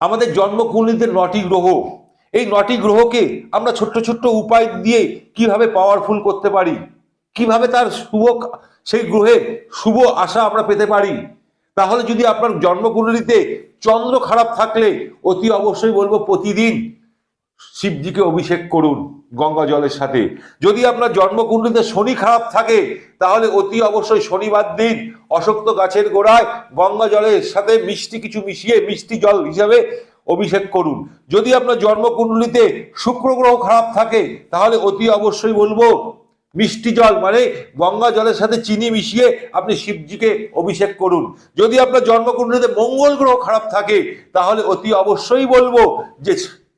আমাদের জন্মকুণ্ডলিতে নটি গ্রহ। এই নটি গ্রহকে আমরা ছোট্ট ছোট্ট উপায় দিয়ে কীভাবে পাওয়ারফুল করতে পারি? কীভাবে তার শুভ সেই গ্রহে শুভ আশা আমরা পেতে পারি? তাহলে যদি আপনার জন্মকুণ্ডলিতে চন্দ্র খারাপ থাকলে অতি অবশ্যই বলব প্রতিদিন শিবজিকে অভিষেক করুন গঙ্গা জলের সাথে। যদি আপনার জন্মকুণ্ডলীতে শনি খারাপ থাকে, তাহলে অতি অবশ্যই শনিবার দিন অশক্ত গাছের গোড়ায় গঙ্গা জলের সাথে মিষ্টি কিছু মিশিয়ে মিষ্টি জল হিসাবে অভিষেক করুন। যদি আপনার জন্মকুণ্ডলীতে শুক্র গ্রহ খারাপ থাকে, তাহলে অতি অবশ্যই বলব মিষ্টি জল মানে গঙ্গা জলের সাথে চিনি মিশিয়ে আপনি শিবজিকে অভিষেক করুন। যদি আপনার জন্মকুণ্ডলীতে মঙ্গল গ্রহ খারাপ থাকে, তাহলে অতি অবশ্যই বলব যে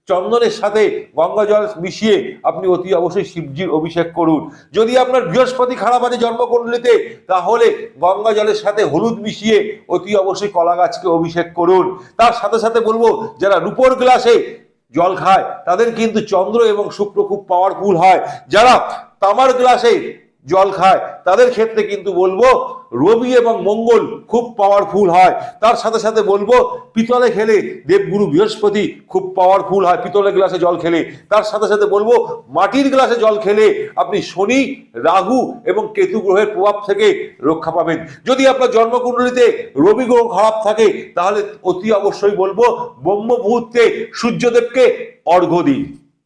চন্দনের সাথে গঙ্গা জল মিশিয়ে আপনি অতি অবশ্যই শিবজির অভিষেক করুন। যদি আপনার বৃহস্পতি খারাপ আছে জন্মকুণ্ডলীতে, তাহলে গঙ্গা জলের সাথে হলুদ মিশিয়ে অতি অবশ্যই কলা গাছকে অভিষেক করুন। তার সাথে সাথে বলব, যারা রূপোর গ্লাসে জল খায়, তাদের কিন্তু চন্দ্র এবং শুক্র খুব পাওয়ারফুল হয়। যারা তামার গ্লাসে জল খায়। তাদের ক্ষেত্রে কিন্তু বলব, রবি এবং মঙ্গল খুব পাওয়ারফুল হয়। তার সাথে সাথে বলব, পিতলে খেলে দেবগুরু বৃহস্পতি খুব পাওয়ারফুল হয়, পিতলের গ্লাসে জল খেলে। তার সাথে সাথে বলব, মাটির গ্লাসে জল খেলে আপনি শনি, রাহু এবং কেতু গ্রহের প্রভাব থেকে রক্ষা পাবেন। যদি আপনার জন্মকুণ্ডলিতে রবি গ্রহ খারাপ থাকে, তাহলে অতি অবশ্যই বলব ব্রহ্ম মুহূর্তে সূর্যদেবকে অর্ঘ্য দিন।